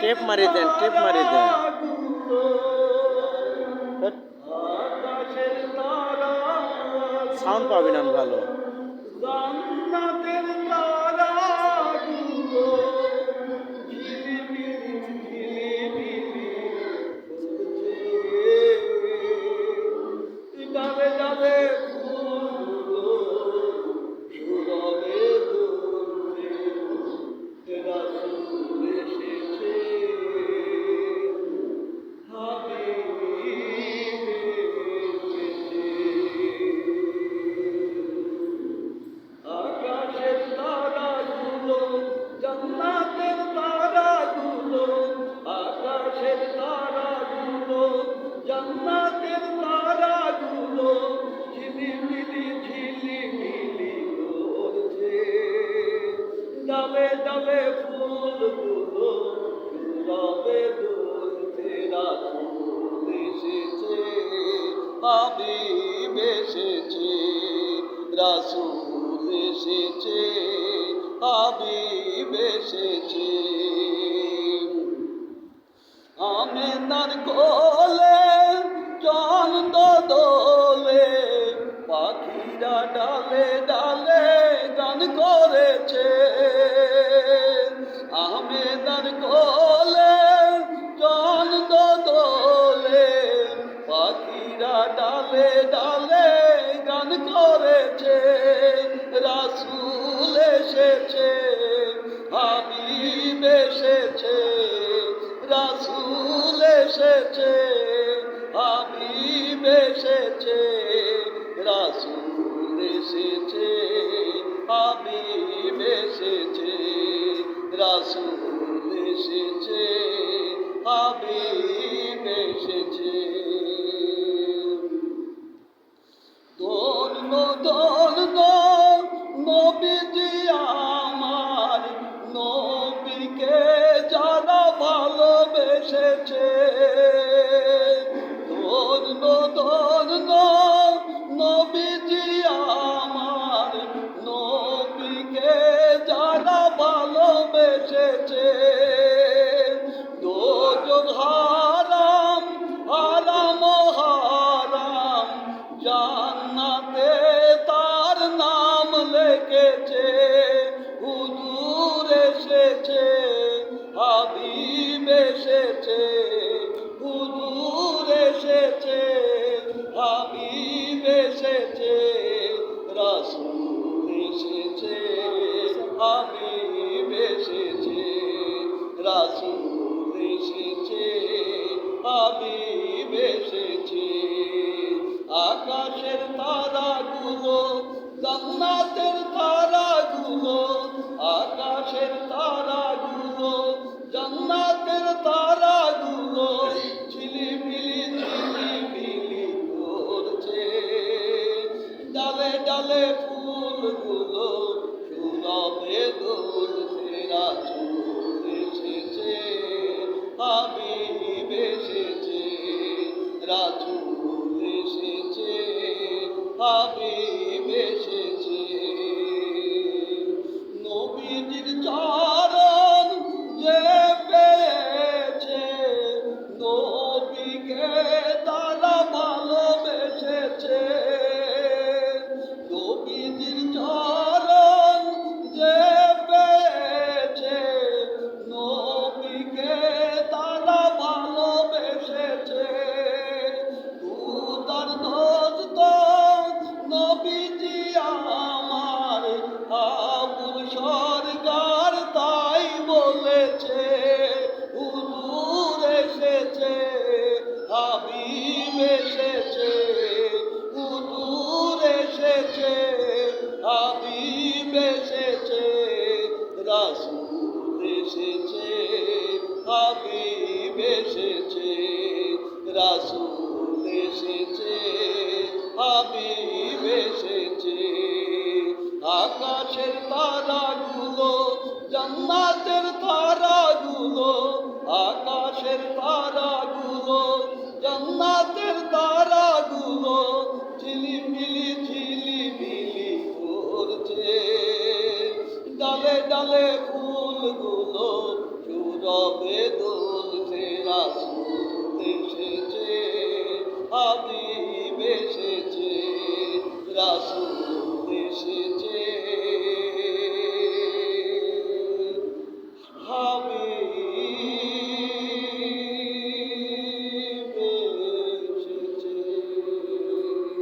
Tape মারিয়ে দেন, tape মারিয়ে দেন। Sound পাবেন ভালো ডালে ডালে ফুলগুলো রবে দুলতে রাসূল এসেছে, হাবিব এসেছে, রাসূল এসেছে, হাবিব এসেছে। কোলে চন্দ ডালে ডালে গান করেছে, রাসূল এসেছে, হাবিব এসেছে, রাসূল এসেছে, হাবিব এসেছে, রাসূল এসেছে, হাবিব এসেছে, রাসূল এসেছে। ধন্য নবীজি আমার নবীকে যারা ভালোবেসেছে। ধন্য ধন্য নবীজি আমার নবীকে যারা ভালোবেসেছে। জান্নাতে তার নাম লেখেছে হুজুর এসেছে। no এসেছে হাবিব এসেছে রাসুল এসেছে হাবিব এসেছে রাসুল এসেছে হাবিব এসেছে আকাশের তা